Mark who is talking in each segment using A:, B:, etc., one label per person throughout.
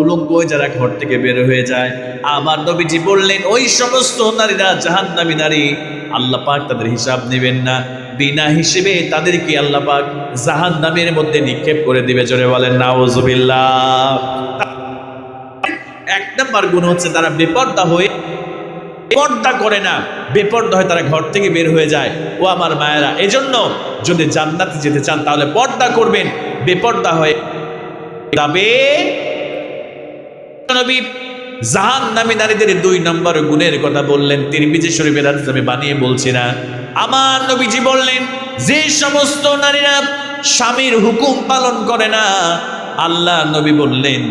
A: উলঙ্গ যারা ঘর থেকে বের হয়ে যায়। আমার নবীজি বললেন, ওই সমস্ত নারীরা জাহান্নামী নারী, আল্লাহ পাক তাদের হিসাব নেবেন না। বিনা হিসেবে তাদেরকে আল্লাহ পাক জাহান্নামের মধ্যে নিক্ষেপ করে দিবে। জোরে বলেন, নাউজুবিল্লাহ। এক নম্বর গুণ হচ্ছে তারা বেপর্দা হয়ে পর্দা করে না। বেপর্দা হয়ে তারা ঘর থেকে বের হয়ে যায়। ও আমার মায়েরা, এজন্য যদি জান্নাতে যেতে চান, তাহলে পর্দা করবেন। বেপর্দা হয়ে যাবে? নবী জাহান নারীদের দুই নম্বর গুণের কথা বললেন। তিরমিজি শরীফের আমি বানিয়ে বলছি না। আমার নবীজি বললেন, যে সমস্ত নারীরা স্বামীর হুকুম পালন করে না, আল্লাহ নবী বললেন,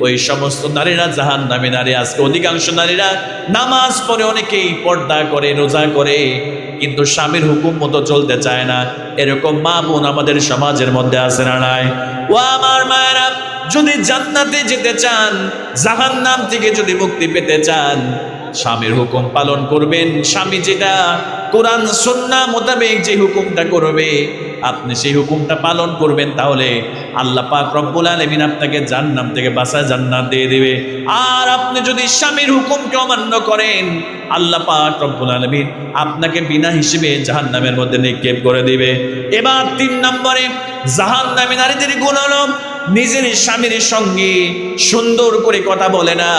A: ওই সমস্ত নারীরা জাহান নামী নারী। আজকে অধিকাংশ নারীরা নামাজ পড়ে অনেকেই পর্দা করে, রোজা করে, কিন্তু স্বামীর হুকুম মতো চলতে চায় না। এরকম মা বোন আমাদের সমাজের মধ্যে আছে না নাই? ও আমার মায়েরা যদি জান্নাতে যেতে চান জাহান নাম থেকে যদি মুক্তি পেতে চান স্বামীর হুকুম পালন করবেন। স্বামী যেটা কোরআন, সন্না মোতাবেক যে হুকুমটা করবে, আপনি সেই হুকুমটা পালন করবেন, তাহলে আল্লাহ পাক রব্বুল আলামিন আপনাকে জান্নাম থেকে বাসা জান্নাত দিয়ে দেবে। আর আপনি যদি স্বামীর হুকুমকে অমান্য করেন, আল্লাহ পাক রব্বুল আলামিন আপনাকে বিনা হিসেবে জাহান্নামের মধ্যে নিক্ষেপ করে দিবে। এবার তিন নম্বরে, জাহান্নামী নারীদের গুণ হলো নিজের স্বামীর সঙ্গে সুন্দর করে কথা বলে না,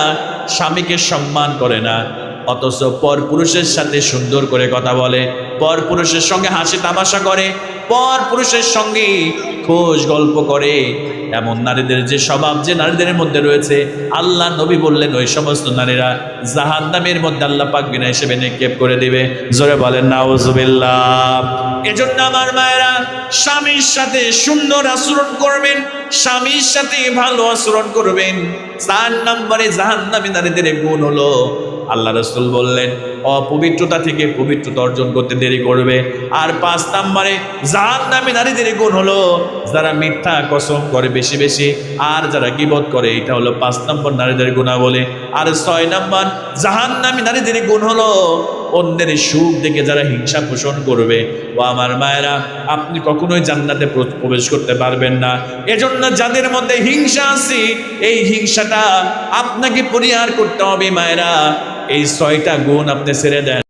A: স্বামীকে সম্মান করে না। অথচ পর পুরুষের সাথে সুন্দর করে কথা বলে পর পুরুষের সঙ্গে হাসি তামাশা করে পর পুরুষের সঙ্গে খোঁজ গল্প করে। এমন নারীদের যে স্বভাব, যে নারীদের মধ্যে রয়েছে, আল্লাহ নবী বললেন, ওই সমস্ত নারীরা জাহান নামের মধ্যে আল্লাহ পাক বিনা হিসেবে নিক্ষেপ করে দিবে। জোরে বলেন, নাউজুবিল্লাহ। এজন্য আমার মায়েরা, স্বামীর সাথে সুন্দর আচরণ করবেন, স্বামীর সাথে ভালো আচরণ করবেন। চার নম্বরে জাহান্নামী নারীদের গুণ হলো আল্লাহ রসুল বললেন, অপবিত্রতা থেকে পবিত্রতা অর্জন করতে দেরি করবে। আর পাঁচ নম্বরে, জাহান্নামী নারীদের গুণ হলো যারা মিথ্যা কসম করে বেশি বেশি, আর যারা গিবত করে, এটা হলো পাঁচ নম্বর নারীদের গুণাবলী। আর ছয় নম্বর, জাহান্নামী নারীদের গুণ হলো অন্যের সুখ দেখে যারা হিংসা পোষণ করবে। ও আমার মায়েরা, আপনি কখনোই জান্নাতে প্রবেশ করতে পারবেন না। এজন্য যাদের মধ্যে হিংসা আছে, এই হিংসাটা আপনাকে পরিহার করতে হবে মায়েরা। এই ছয়টা গুণ আপনি ছেড়ে দেন